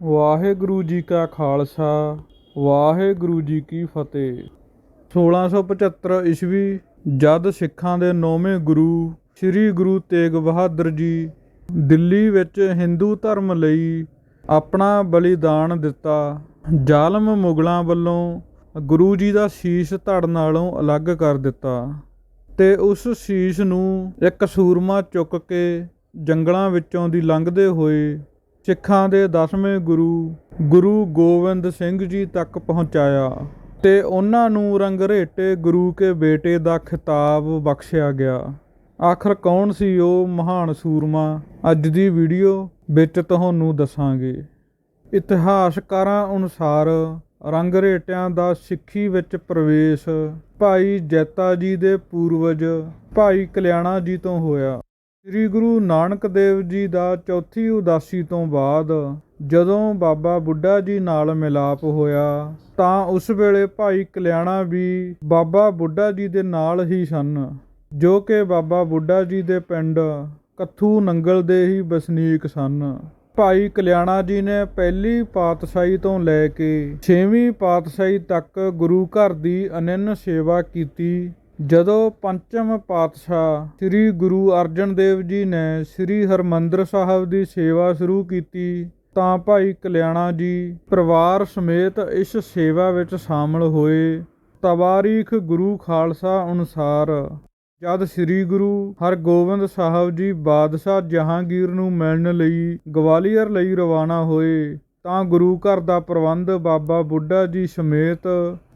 ਵਾਹਿਗੁਰੂ ਜੀ ਕਾ ਖਾਲਸਾ, ਵਾਹਿਗੁਰੂ ਜੀ ਕੀ ਫਤਿਹ। 1675 ਈਸਵੀ ਜਦ ਸਿੱਖਾਂ ਦੇ ਨੌਵੇਂ ਗੁਰੂ ਸ੍ਰੀ ਗੁਰੂ ਤੇਗ ਬਹਾਦਰ ਜੀ ਦਿੱਲੀ ਵਿੱਚ ਹਿੰਦੂ ਧਰਮ ਲਈ ਆਪਣਾ ਬਲੀਦਾਨ ਦਿੱਤਾ, ਜ਼ਾਲਮ ਮੁਗਲਾਂ ਵੱਲੋਂ ਗੁਰੂ ਜੀ ਦਾ ਸੀਸ ਧੜ ਨਾਲੋਂ ਅਲੱਗ ਕਰ ਦਿੱਤਾ ਤੇ ਉਸ ਸੀਸ ਨੂੰ ਇੱਕ ਸੂਰਮਾ ਚੁੱਕ ਕੇ ਜੰਗਲਾਂ ਵਿੱਚੋਂ ਦੀ ਲੰਘਦੇ ਹੋਏ ਸਿੱਖਾਂ ਦੇ 10ਵੇਂ ਗੁਰੂ ਗੁਰੂ ਗੋਬਿੰਦ ਸਿੰਘ ਜੀ ਤੱਕ ਪਹੁੰਚਾਇਆ ਤੇ ਉਹਨਾਂ ਨੂੰ ਰੰਗਰੇਟੇ ਗੁਰੂ ਕੇ ਬੇਟੇ ਦਾ ਖਿਤਾਬ ਬਖਸ਼ਿਆ ਗਿਆ। ਆਖਰ ਕੌਣ ਸੀ ਉਹ ਮਹਾਨ ਸੂਰਮਾ? ਅੱਜ ਦੀ ਵੀਡੀਓ ਵਿੱਚ ਤੁਹਾਨੂੰ ਦੱਸਾਂਗੇ। ਇਤਿਹਾਸਕਾਰਾਂ ਅਨੁਸਾਰ ਰੰਗਰੇਟਿਆਂ ਦਾ ਸਿੱਖੀ ਵਿੱਚ ਪ੍ਰਵੇਸ਼ ਭਾਈ ਜੈਤਾ ਜੀ ਦੇ ਪੂਰਵਜ ਭਾਈ ਕਲਿਆਣਾ ਜੀ ਤੋਂ ਹੋਇਆ। ਸ੍ਰੀ ਗੁਰੂ ਨਾਨਕ ਦੇਵ ਜੀ ਦਾ ਚੌਥੀ ਉਦਾਸੀ ਤੋਂ ਬਾਅਦ ਜਦੋਂ ਬਾਬਾ ਬੁੱਢਾ ਜੀ ਨਾਲ ਮਿਲਾਪ ਹੋਇਆ, ਤਾਂ ਉਸ ਵੇਲੇ ਭਾਈ ਕਲਿਆਣਾ ਵੀ ਬਾਬਾ ਬੁੱਢਾ ਜੀ ਦੇ ਨਾਲ ਹੀ ਸਨ, ਜੋ ਕਿ ਬਾਬਾ ਬੁੱਢਾ ਜੀ ਦੇ ਪਿੰਡ ਕੱਥੂ ਨੰਗਲ ਦੇ ਹੀ ਵਸਨੀਕ ਸਨ। ਭਾਈ ਕਲਿਆਣਾ ਜੀ ਨੇ ਪਹਿਲੀ ਪਾਤਸ਼ਾਹੀ ਤੋਂ ਲੈ ਕੇ 6ਵੀਂ ਪਾਤਸ਼ਾਹੀ ਤੱਕ ਗੁਰੂ ਘਰ ਦੀ ਅਨੰਨ ਸੇਵਾ ਕੀਤੀ ਜਦੋਂ ਪੰਚਮ ਪਾਤਸ਼ਾਹ ਸ੍ਰੀ ਗੁਰੂ ਅਰਜਨ ਦੇਵ ਜੀ ਨੇ ਸ੍ਰੀ ਹਰਮੰਦਰ ਸਾਹਿਬ ਦੀ ਸੇਵਾ ਸ਼ੁਰੂ ਕੀਤੀ, ਤਾਂ ਭਾਈ ਕਲਿਆਣਾ ਜੀ ਪਰਿਵਾਰ ਸਮੇਤ ਇਸ ਸੇਵਾ ਵਿੱਚ ਸ਼ਾਮਲ ਹੋਏ। ਤਵਾਰੀਖ ਗੁਰੂ ਖਾਲਸਾ ਅਨੁਸਾਰ ਜਦ ਸ੍ਰੀ ਗੁਰੂ ਹਰਗੋਬਿੰਦ ਸਾਹਿਬ ਜੀ ਬਾਦਸ਼ਾਹ ਜਹਾਂਗੀਰ ਨੂੰ ਮਿਲਣ ਲਈ ਗਵਾਲੀਅਰ ਲਈ ਰਵਾਨਾ ਹੋਏ ਤਾਂ ਗੁਰੂ ਘਰ ਦਾ ਪ੍ਰਬੰਧ ਬਾਬਾ ਬੁੱਢਾ ਜੀ ਸਮੇਤ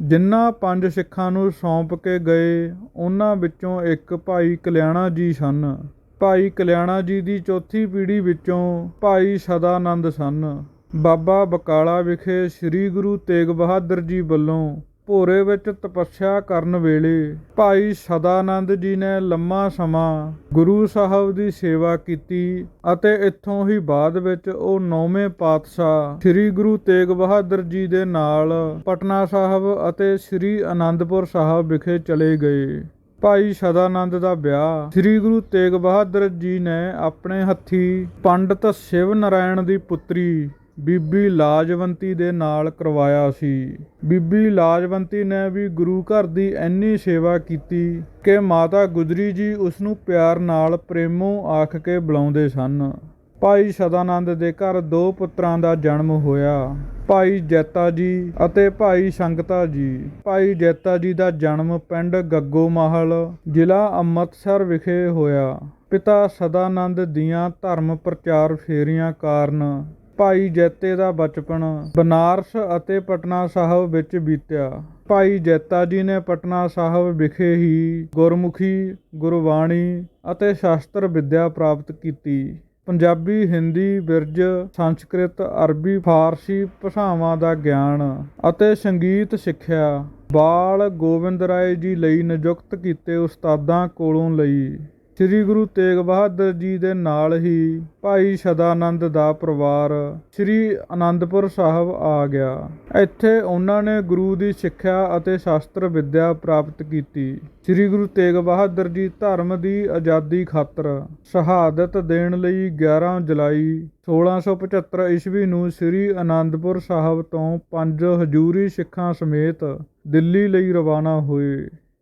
ਜਿਨ੍ਹਾਂ ਪੰਜ ਸਿੱਖਾਂ ਨੂੰ ਸੌਂਪ ਕੇ ਗਏ, ਉਹਨਾਂ ਵਿੱਚੋਂ ਇੱਕ ਭਾਈ ਕਲਿਆਣਾ ਜੀ ਸਨ। ਭਾਈ ਕਲਿਆਣਾ ਜੀ ਦੀ ਚੌਥੀ ਪੀੜ੍ਹੀ ਵਿੱਚੋਂ ਭਾਈ ਸਦਾਨੰਦ ਸਨ। ਬਾਬਾ ਬਕਾਲਾ ਵਿਖੇ ਸ੍ਰੀ ਗੁਰੂ ਤੇਗ ਬਹਾਦਰ ਜੀ ਵੱਲੋਂ ਭੋਰੇ ਵਿੱਚ ਤਪੱਸਿਆ ਕਰਨ ਵੇਲੇ ਭਾਈ ਸਦਾਨੰਦ ਜੀ ਨੇ ਲੰਮਾ ਸਮਾਂ ਗੁਰੂ ਸਾਹਿਬ ਦੀ ਸੇਵਾ ਕੀਤੀ ਅਤੇ ਇੱਥੋਂ ਹੀ ਬਾਅਦ ਵਿੱਚ ਉਹ ਨੌਵੇਂ ਪਾਤਸ਼ਾਹ ਸ੍ਰੀ ਗੁਰੂ ਤੇਗ ਬਹਾਦਰ ਜੀ ਦੇ ਨਾਲ ਪਟਨਾ ਸਾਹਿਬ ਅਤੇ ਸ੍ਰੀ ਅਨੰਦਪੁਰ ਸਾਹਿਬ ਵਿਖੇ ਚਲੇ ਗਏ। ਭਾਈ ਸਦਾਨੰਦ ਦਾ ਵਿਆਹ ਸ੍ਰੀ ਗੁਰੂ ਤੇਗ ਬਹਾਦਰ ਜੀ ਨੇ ਆਪਣੇ ਹੱਥੀ ਪੰਡਤ ਸ਼ਿਵ ਨਾਰਾਇਣ ਦੀ ਪੁੱਤਰੀ ਬੀਬੀ ਲਾਜਵੰਤੀ ਦੇ ਨਾਲ ਕਰਵਾਇਆ ਸੀ। ਬੀਬੀ ਲਾਜਵੰਤੀ ਨੇ ਵੀ ਗੁਰੂ ਘਰ ਦੀ ਇੰਨੀ ਸੇਵਾ ਕੀਤੀ ਕਿ ਮਾਤਾ ਗੁਜਰੀ ਜੀ ਉਸ ਨੂੰ ਪਿਆਰ ਨਾਲ ਪ੍ਰੇਮੋ ਆਖ ਕੇ ਬੁਲਾਉਂਦੇ ਸਨ। ਭਾਈ ਸਦਾਨੰਦ ਦੇ ਘਰ ਦੋ ਪੁੱਤਰਾਂ ਦਾ ਜਨਮ ਹੋਇਆ। ਭਾਈ ਜੈਤਾ ਜੀ ਅਤੇ ਭਾਈ ਸੰਗਤਾ ਜੀ। ਭਾਈ ਜੈਤਾ ਜੀ ਦਾ ਜਨਮ ਪਿੰਡ ਗੱਗੋ ਮਹਲ, ਜ਼ਿਲ੍ਹਾ ਅੰਮ੍ਰਿਤਸਰ ਵਿਖੇ ਹੋਇਆ। ਪਿਤਾ ਸਦਾਨੰਦ ਦੀਆਂ ਧਰਮ ਪ੍ਰਚਾਰ ਫੇਰੀਆਂ ਕਾਰਨ ਭਾਈ ਜੈਤੇ ਦਾ ਬਚਪਨ ਬਨਾਰਸ ਅਤੇ ਪਟਨਾ ਸਾਹਿਬ ਵਿੱਚ ਬੀਤਿਆ। ਭਾਈ ਜੈਤਾ ਜੀ ਨੇ ਪਟਨਾ ਸਾਹਿਬ ਵਿਖੇ ਹੀ ਗੁਰਮੁਖੀ, ਗੁਰਬਾਣੀ ਅਤੇ ਸ਼ਾਸਤਰ ਵਿੱਦਿਆ ਪ੍ਰਾਪਤ ਕੀਤੀ। ਪੰਜਾਬੀ, ਹਿੰਦੀ, ਬਿਰਜ, ਸੰਸਕ੍ਰਿਤ, ਅਰਬੀ, ਫਾਰਸੀ ਭਾਸ਼ਾਵਾਂ ਦਾ ਗਿਆਨ ਅਤੇ ਸੰਗੀਤ ਸਿੱਖਿਆ ਬਾਲ ਗੋਬਿੰਦ ਰਾਏ ਜੀ ਲਈ ਨਿਯੁਕਤ ਕੀਤੇ ਉਸਤਾਦਾਂ ਕੋਲੋਂ ਲਈ। ਸ੍ਰੀ ਗੁਰੂ ਤੇਗ ਬਹਾਦਰ ਜੀ ਦੇ ਨਾਲ ਹੀ ਭਾਈ ਸਦਾਨੰਦ ਦਾ ਪਰਿਵਾਰ ਸ੍ਰੀ ਅਨੰਦਪੁਰ ਸਾਹਿਬ ਆ ਗਿਆ। ਇੱਥੇ ਉਹਨਾਂ ਨੇ ਗੁਰੂ ਦੀ ਸਿੱਖਿਆ ਅਤੇ ਸ਼ਾਸਤਰ ਵਿੱਦਿਆ ਪ੍ਰਾਪਤ ਕੀਤੀ। ਸ੍ਰੀ ਗੁਰੂ ਤੇਗ ਬਹਾਦਰ ਜੀ ਧਰਮ ਦੀ ਆਜ਼ਾਦੀ ਖਾਤਰ ਸ਼ਹਾਦਤ ਦੇਣ ਲਈ 11 ਜੁਲਾਈ 1675 ਈਸਵੀ ਨੂੰ ਸ੍ਰੀ ਅਨੰਦਪੁਰ ਸਾਹਿਬ ਤੋਂ ਪੰਜ ਹਜੂਰੀ ਸਿੱਖਾਂ ਸਮੇਤ ਦਿੱਲੀ ਲਈ ਰਵਾਨਾ ਹੋਏ।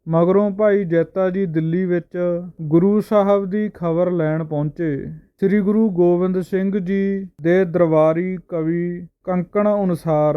ਮਗਰੋਂ ਭਾਈ ਜੈਤਾ ਜੀ ਦਿੱਲੀ ਵਿੱਚ ਗੁਰੂ ਸਾਹਿਬ ਦੀ ਖਬਰ ਲੈਣ ਪਹੁੰਚੇ। ਸ੍ਰੀ ਗੁਰੂ ਗੋਬਿੰਦ ਸਿੰਘ ਜੀ ਦੇ ਦਰਬਾਰੀ ਕਵੀ ਕੰਕਣ ਅਨੁਸਾਰ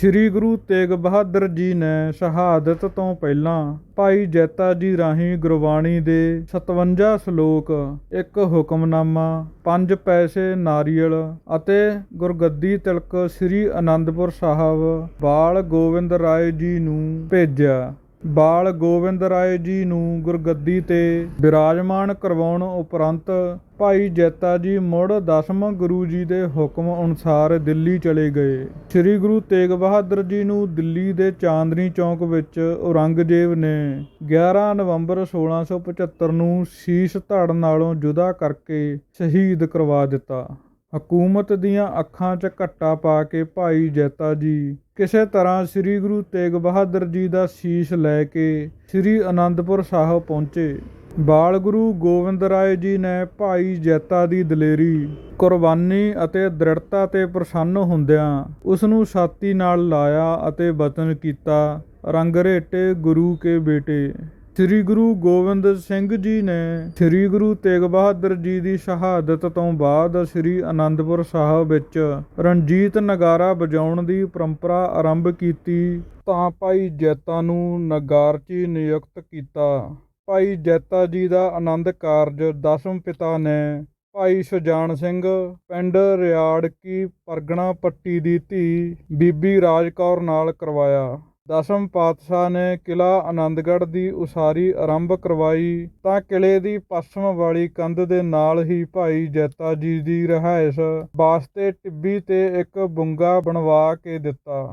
ਸ੍ਰੀ ਗੁਰੂ ਤੇਗ ਬਹਾਦਰ ਜੀ ਨੇ ਸ਼ਹਾਦਤ ਤੋਂ ਪਹਿਲਾਂ ਭਾਈ ਜੈਤਾ ਜੀ ਰਾਹੀਂ ਗੁਰਬਾਣੀ ਦੇ 57 ਸ਼ਲੋਕ, ਇੱਕ ਹੁਕਮਨਾਮਾ, ਪੰਜ ਪੈਸੇ ਨਾਰੀਅਲ ਅਤੇ ਗੁਰਗੱਦੀ ਤਿਲਕ ਸ੍ਰੀ ਅਨੰਦਪੁਰ ਸਾਹਿਬ ਬਾਲ ਗੋਬਿੰਦ ਰਾਏ ਜੀ ਨੂੰ ਭੇਜਿਆ। ਬਾਲ ਗੋਬਿੰਦ ਰਾਏ ਜੀ ਨੂੰ ਗੁਰਗੱਦੀ ਤੇ ਬਿਰਾਜਮਾਨ ਕਰਵਾਉਣ ਉਪਰੰਤ ਭਾਈ ਜੈਤਾ ਜੀ ਮੁੜ ਦਸਮ ਗੁਰੂ ਜੀ ਦੇ ਹੁਕਮ ਅਨੁਸਾਰ ਦਿੱਲੀ ਚਲੇ ਗਏ। ਸ੍ਰੀ ਗੁਰੂ ਤੇਗ ਬਹਾਦਰ ਜੀ ਨੂੰ ਦਿੱਲੀ ਦੇ ਚਾਂਦਨੀ ਚੌਕ ਵਿੱਚ ਔਰੰਗਜ਼ੇਬ ਨੇ 11 ਨਵੰਬਰ 1675 ਨੂੰ ਸ਼ੀਸ਼ ਧੜ ਨਾਲੋਂ ਜੁਦਾ ਕਰਕੇ ਸ਼ਹੀਦ ਕਰਵਾ ਦਿੱਤਾ। ਹਕੂਮਤ ਦੀਆਂ ਅੱਖਾਂ 'ਚ ਘੱਟਾ ਪਾ ਕੇ ਭਾਈ ਜੈਤਾ ਜੀ, ਕਿਸੇ ਤਰ੍ਹਾਂ ਸ੍ਰੀ ਗੁਰੂ ਤੇਗ ਬਹਾਦਰ ਜੀ ਦਾ ਸੀਸ ਲੈ ਕੇ ਸ੍ਰੀ ਅਨੰਦਪੁਰ ਸਾਹਿਬ ਪਹੁੰਚੇ। ਬਾਲ ਗੁਰੂ ਗੋਬਿੰਦ ਰਾਏ ਜੀ ਨੇ ਭਾਈ ਜੈਤਾ ਦੀ ਦਲੇਰੀ, ਕੁਰਬਾਨੀ ਅਤੇ ਦ੍ਰਿੜਤਾ ਤੇ ਪ੍ਰਸੰਨ ਹੁੰਦਿਆਂ ਉਸ ਨੂੰ ਛਾਤੀ ਨਾਲ ਲਾਇਆ ਅਤੇ ਵਤਨ ਕੀਤਾ। ਰੰਗ ਰੇਟੇ ਗੁਰੂ ਕੇ ਬੇਟੇ। ਸ੍ਰੀ ਗੁਰੂ ਗੋਬਿੰਦ ਸਿੰਘ ਜੀ ਨੇ ਸ੍ਰੀ ਗੁਰੂ ਤੇਗ ਬਹਾਦਰ ਜੀ ਦੀ ਸ਼ਹਾਦਤ ਤੋਂ ਬਾਅਦ ਸ੍ਰੀ ਅਨੰਦਪੁਰ ਸਾਹਿਬ ਵਿੱਚ ਰਣਜੀਤ ਨਗਾਰਾ ਵਜਾਉਣ ਦੀ ਪਰੰਪਰਾ ਆਰੰਭ ਕੀਤੀ, ਤਾਂ ਭਾਈ ਜੈਤਾ ਨੂੰ ਨਗਾਰਚੀ ਨਿਯੁਕਤ ਕੀਤਾ। ਭਾਈ ਜੈਤਾ ਜੀ ਦਾ ਆਨੰਦ ਕਾਰਜ ਦਸਮ ਪਿਤਾ ਨੇ ਭਾਈ ਸੁਜਾਨ ਸਿੰਘ, ਪਿੰਡ ਰਿਆੜਕੀ ਪਰਗਣਾ ਪੱਟੀ ਦੀ ਧੀ ਬੀਬੀ ਰਾਜ ਕੌਰ ਨਾਲ ਕਰਵਾਇਆ। ਦਸਮ ਪਾਤਸ਼ਾਹ ਨੇ ਕਿਲਾ ਆਨੰਦਗੜ੍ਹ ਦੀ ਉਸਾਰੀ ਆਰੰਭ ਕਰਵਾਈ ਤਾਂ ਕਿਲੇ ਦੀ ਪੱਛਮ ਵਾਲੀ ਕੰਧ ਦੇ ਨਾਲ ਹੀ ਭਾਈ ਜੈਤਾ ਜੀ ਦੀ ਰਿਹਾਇਸ਼ ਵਾਸਤੇ ਟਿੱਬੀ ਤੇ ਇੱਕ ਬੁੰਗਾ ਬਣਵਾ ਕੇ ਦਿੱਤਾ।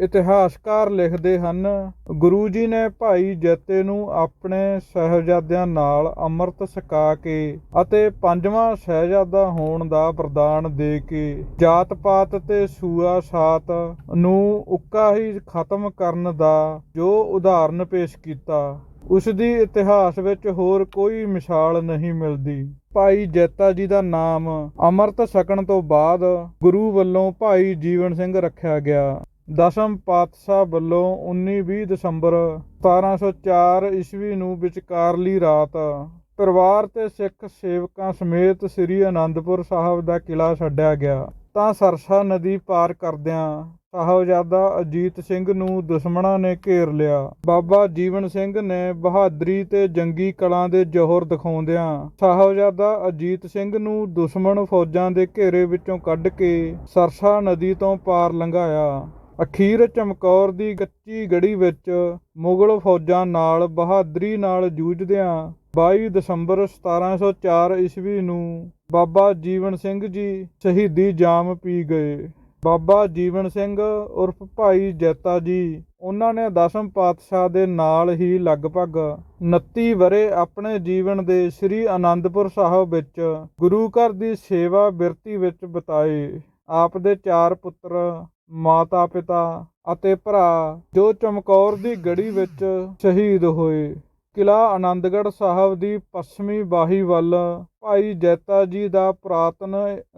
ਇਤਿਹਾਸਕਾਰ ਲਿਖਦੇ ਹਨ, ਗੁਰੂ ਜੀ ਨੇ ਭਾਈ ਜੈਤੇ ਨੂੰ ਆਪਣੇ ਸਹਿਬਜ਼ਾਦਿਆਂ ਨਾਲ ਅੰਮ੍ਰਿਤ ਛਕਾ ਕੇ ਅਤੇ ਪੰਜਵਾਂ ਸਹਿਬਜ਼ਾਦਾ ਹੋਣ ਦਾ ਵਰਦਾਨ ਦੇ ਕੇ ਜਾਤ ਪਾਤ ਤੇ ਸੂਆ ਸਾਤ ਨੂੰ ਉੱਕਾ ਹੀ ਖਤਮ ਕਰਨ ਦਾ ਜੋ ਉਦਾਹਰਨ ਪੇਸ਼ ਕੀਤਾ। ਉਸ ਦੀ ਇਤਿਹਾਸ ਵਿੱਚ ਹੋਰ ਕੋਈ ਮਿਸਾਲ ਨਹੀਂ ਮਿਲਦੀ। ਭਾਈ ਜੈਤਾ ਜੀ ਦਾ ਨਾਮ ਅੰਮ੍ਰਿਤ ਛਕਣ ਤੋਂ ਬਾਅਦ ਗੁਰੂ ਵੱਲੋਂ ਭਾਈ ਜੀਵਨ ਸਿੰਘ ਰੱਖਿਆ ਗਿਆ। ਦਸਮ ਪਾਤਸ਼ਾਹ ਵੱਲੋਂ 19-20 ਦਸੰਬਰ 1704 ਈਸਵੀ ਨੂੰ ਵਿਚਕਾਰਲੀ ਰਾਤ ਪਰਿਵਾਰ ਤੇ ਸਿੱਖ ਸੇਵਕਾਂ ਸਮੇਤ ਸ੍ਰੀ ਅਨੰਦਪੁਰ ਸਾਹਿਬ ਦਾ ਕਿਲਾ ਛੱਡਿਆ ਗਿਆ। ਤਾਂ ਸਰਸਾ ਨਦੀ ਪਾਰ ਕਰਦਿਆਂ ਸਾਹਿਬਜ਼ਾਦਾ ਅਜੀਤ ਸਿੰਘ ਨੂੰ ਦੁਸ਼ਮਣਾਂ ਨੇ ਘੇਰ ਲਿਆ। ਬਾਬਾ ਜੀਵਨ ਸਿੰਘ ਨੇ ਬਹਾਦਰੀ ਤੇ ਜੰਗੀ ਕਲਾਂ ਦੇ ਜੋਹਰ ਦਿਖਾਉਂਦਿਆਂ ਸਾਹਿਬਜ਼ਾਦਾ ਅਜੀਤ ਸਿੰਘ ਨੂੰ ਦੁਸ਼ਮਣ ਫੌਜਾਂ ਦੇ ਘੇਰੇ ਵਿੱਚੋਂ ਕੱਢ ਕੇ ਸਰਸਾ ਨਦੀ ਤੋਂ ਪਾਰ ਲੰਘਾਇਆ। ਅਖੀਰ ਚਮਕੌਰ ਦੀ ਕੱਚੀ ਗੜੀ ਵਿੱਚ ਮੁਗਲ ਫੌਜਾਂ ਨਾਲ ਬਹਾਦਰੀ ਨਾਲ ਜੂਝਦਿਆਂ 22 ਦਸੰਬਰ 1704 ਈਸਵੀ ਨੂੰ ਬਾਬਾ ਜੀਵਨ ਸਿੰਘ ਜੀ ਸ਼ਹੀਦੀ ਜਾਮ ਪੀ ਗਏ। ਬਾਬਾ ਜੀਵਨ ਸਿੰਘ ਉਰਫ ਭਾਈ ਜੈਤਾ ਜੀ ਉਹਨਾਂ ਨੇ ਦਸਮ ਪਾਤਸ਼ਾਹ ਦੇ ਨਾਲ ਹੀ ਲਗਭਗ 29 ਵਰੇ ਆਪਣੇ ਜੀਵਨ ਦੇ ਸ੍ਰੀ ਅਨੰਦਪੁਰ ਸਾਹਿਬ ਵਿੱਚ ਗੁਰੂ ਘਰ ਦੀ ਸੇਵਾ ਬਿਰਤੀ ਵਿੱਚ ਬਿਤਾਏ। ਆਪ ਦੇ ਚਾਰ ਪੁੱਤਰ ਮਾਤਾ ਪਿਤਾ ਅਤੇ ਭਰਾ ਜੋ ਚਮਕੌਰ ਦੀ ਗੜੀ ਵਿੱਚ ਸ਼ਹੀਦ ਹੋਏ। ਕਿਲਾ ਆਨੰਦਗੜ੍ਹ ਸਾਹਿਬ ਦੀ ਪੱਛਮੀ ਬਾਹੀ ਵੱਲ ਭਾਈ ਜੈਤਾ ਜੀ ਦਾ ਪੁਰਾਤਨ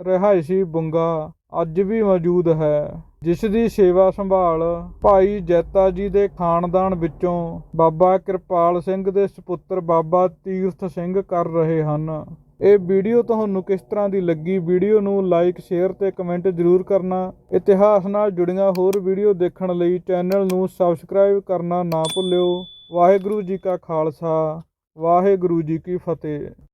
ਰਿਹਾਇਸ਼ੀ ਬੁੰਗਾ ਅੱਜ ਵੀ ਮੌਜੂਦ ਹੈ, ਜਿਸ ਦੀ ਸੇਵਾ ਸੰਭਾਲ ਭਾਈ ਜੈਤਾ ਜੀ ਦੇ ਖਾਨਦਾਨ ਵਿੱਚੋਂ ਬਾਬਾ ਕਿਰਪਾਲ ਸਿੰਘ ਦੇ ਸੁਪੁੱਤਰ ਬਾਬਾ ਤੀਰਥ ਸਿੰਘ ਕਰ ਰਹੇ ਹਨ। ਇਹ ਵੀਡੀਓ ਤੁਹਾਨੂੰ ਕਿਸ ਤਰ੍ਹਾਂ ਦੀ ਲੱਗੀ? ਵੀਡੀਓ ਨੂੰ ਲਾਈਕ ਸ਼ੇਅਰ ਤੇ ਕਮੈਂਟ ਜ਼ਰੂਰ ਕਰਨਾ। ਇਤਿਹਾਸ ਨਾਲ ਜੁੜੀਆਂ ਹੋਰ ਵੀਡੀਓ ਦੇਖਣ ਲਈ ਚੈਨਲ ਨੂੰ ਸਬਸਕ੍ਰਾਈਬ ਕਰਨਾ ਨਾ ਭੁੱਲਿਓ। ਵਾਹਿਗੁਰੂ ਜੀ ਕਾ ਖਾਲਸਾ, ਵਾਹਿਗੁਰੂ ਜੀ ਕੀ ਫਤਿਹ।